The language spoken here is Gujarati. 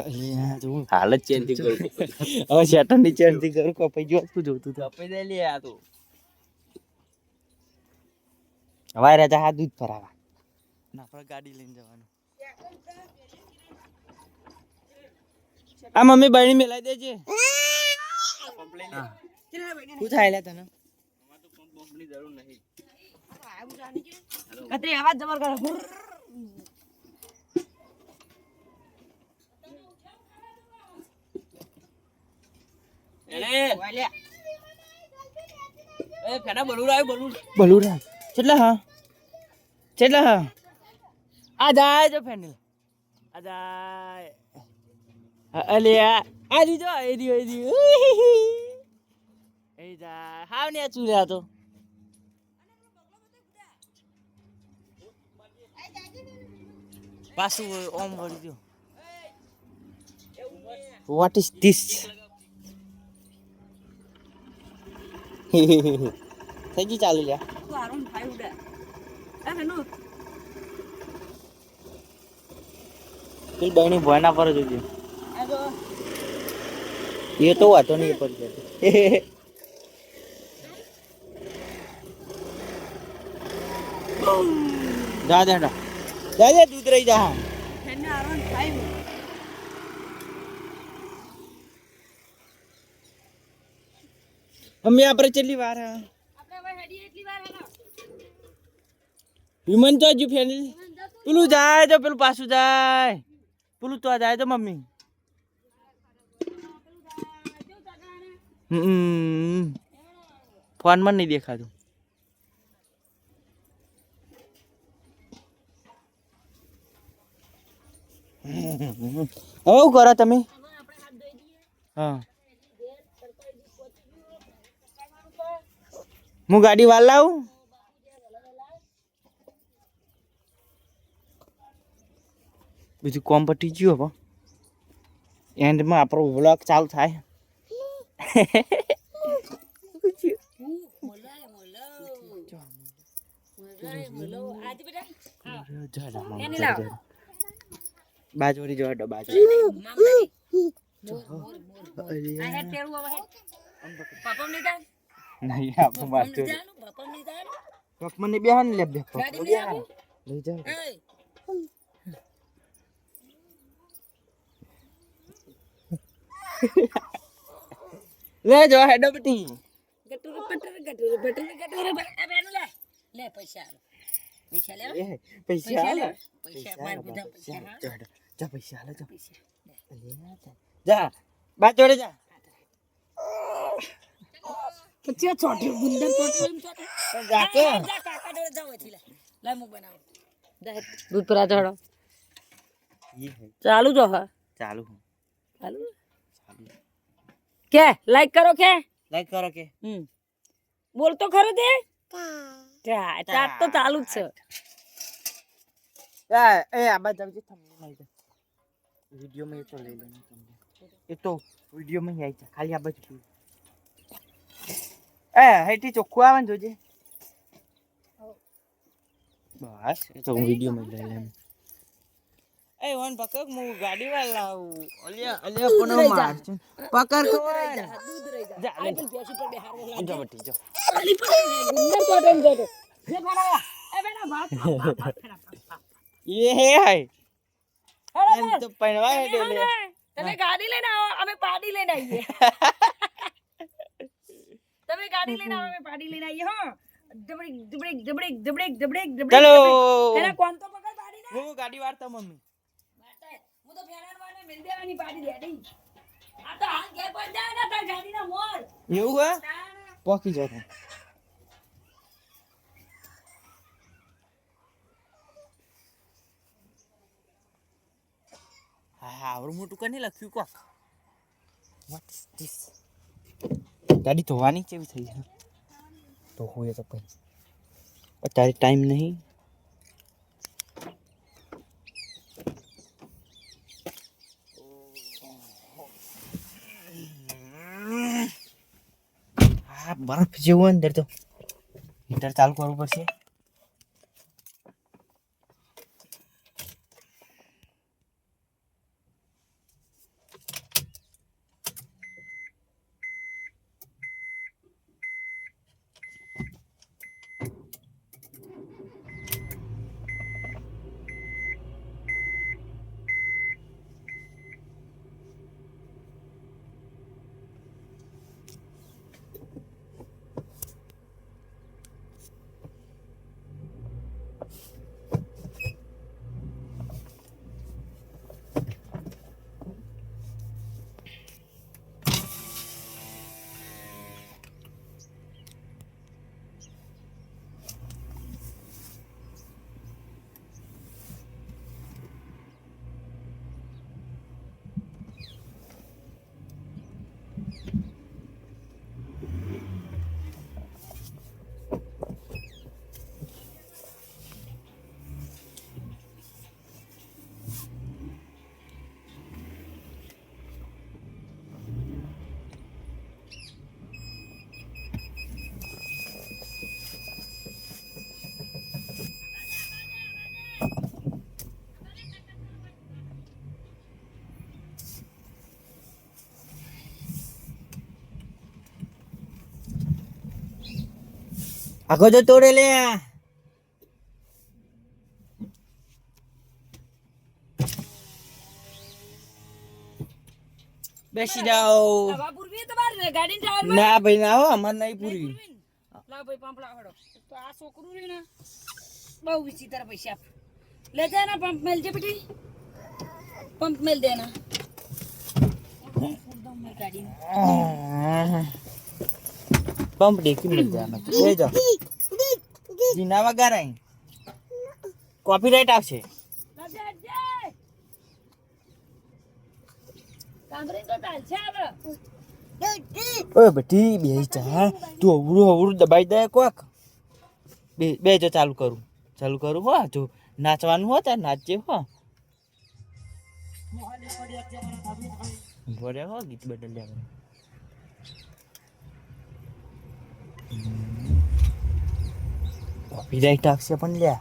અલ્યા, જો. હાલત ચેન્જ કરું. હવે શેટર નીચે નથી કરું કપાઈ ગયો શું જોતું કપાઈ દે લે આ તો. હવે રાજા હા દૂધ ભરાવા. ના ગાડી લઈને જવાનું. આ મમ્મી બહેણી મેલાઈ દેજે. શું થાય લે તને? જરૂર નહીં. કતરી અવાજ જબર કરે એને એ ફેડા બલૂર આવ્યો બલૂર બલુરા કેટલા હા? કેટલા હા? આ જાય જો ફેનલ. આ જાય. અ- અલ્યા આ દીધો એ દીધો એ દીધો એ જાય. હાવ ને ચૂર્યા તો. પાછું ઓમ વળી ગયો. વોટ ઇઝ ધીસ થઈ ગઈ ચાલુ લ્યા ઉડે. એ ફેનુ પેલી બહેની ભોયના પર જોજો એ તો વાતો નહીં પર જતો જા જા જા જા દૂધ રહી જા. ખાઈ મમ્મી આપણે કેટલી વાર વિમન તો હજુ ફેમિલી પેલું જાય તો પેલું પાછું જાય. પેલું તો જાય તો મમ્મી. હમ ફોનમાં નહીં દેખાતું. હવે શું કરો તમે? હા. હું ગાડી વાળ લાવું? બીજું કોમ પટી ગયું હવે. એન્ડમાં આપણો વ્લોગ ચાલુ થાય. જોવા બાજુરી જો હડો બાજુ આ હેડ તેરું હવે હેડ. પાપમ નહીં નહીં નહીં થાય મને બેહાન લે બે નહીં આવું લઈ એ લે જો હેડો બટી. ગટુર પટર ગટુર બટર ગટુર એ બેનું લે. લે પૈસા. પૈસા લે પૈસા લે. પૈસા માર બધા પૈસા. જા પૈસા આલે જા. પૈસા લે. લે, જા. બાજ જોડે જા. પછી છોટી ગુંદર છોટી એમ છોટી જા કે જા કાકા જોડે જાવ એથી લે. લે મુક બનાવ. દૂધ પરા ચડો. ઈ હે. ચાલુ જો હા. ચાલુ ચાલુ કે લાઈક કરો કે? લાઈક કરો કે? હમ. બોલ તો ખરો તે. ટા ટા તો ચાલુ જ છે. એ એ આ બાજ આવજે તમને મળી જાય વીડિયો માં એ તો લઈ લેવાનું તમને. એ તો વીડિયો માં આવી જાય ખાલી આ બાજુ જોઈ. એ હેઠી ચોખ્ખું આવે ને જોજે. બસ એ તો હું વીડિયો માં લઈ લેવાનું એ વન પકડ હું ગાડી વાળ લાવું. અલ્યા અલ્યા પણ હું મારશું પકડ કોણ? દૂધ રહી જા. આ પેલી ભેંસી પર બેહાર લાગે. જો બટી જો. આલી પર ગુંદર છોટે એમ જોતો જે બનાવા એ બેના ભાત એ હે હાય હેડો એમ તો પૈણવા હેડે લે. તમે ગાડી લઈને આવો અમે પાડી લઈને આવીએ. તમે ગાડી લઈને આવે અમે પાડી લઈને આવીએ હો. દબડીક દબડીક દબડીક દબડીક દબડીક દબડીક ચલો. પેલા કોણ તો પકડ પાડી ને હું ગાડી વાળતા મમ્મી? હું તો ફેરાન વાને મિલ દેવાની પાડી રેડી આ તો હાલ ઘેર પર જાય ને તાર ગાડીના મોર એવું હે? પોકી જાય હા આવડું મોટું કને લખ્યું કોક. વોટ ઇઝ ધીસ ગાડી ધોવાની કેવી થઈ છે? તો હોય તો પછી અત્યારે ટાઈમ નહીં. બરફ જેવું અંદર તો. હીટર ચાલુ કરવું પડશે. આગો તો તોડે લે બેસી જાઓ ના ભાઈ ના હો અમાર નહીં પૂરી લાવ ભાઈ પંપ લાવડો તો આ છોકરું રહ્યું ને બહુ વિચિત્ર પૈસા લે જાના પંપ મેલ જે બેટી પંપ મેલ દેના ગાડી પંપ દેખી मिल जाना ले જો જીના વગર અહીં કોપીરાઈટ આવશે. ઓય બેટી બે જા તું અવળું અવળું દબાઈ દે કોક. બે બે જો ચાલુ કરું. ચાલુ કરું હો જો નાચવાનું હો તાર નાચજે હો. ભર્યા હો ગીત બદલ્યા કોપીરાઈટ આવશે પણ લ્યા?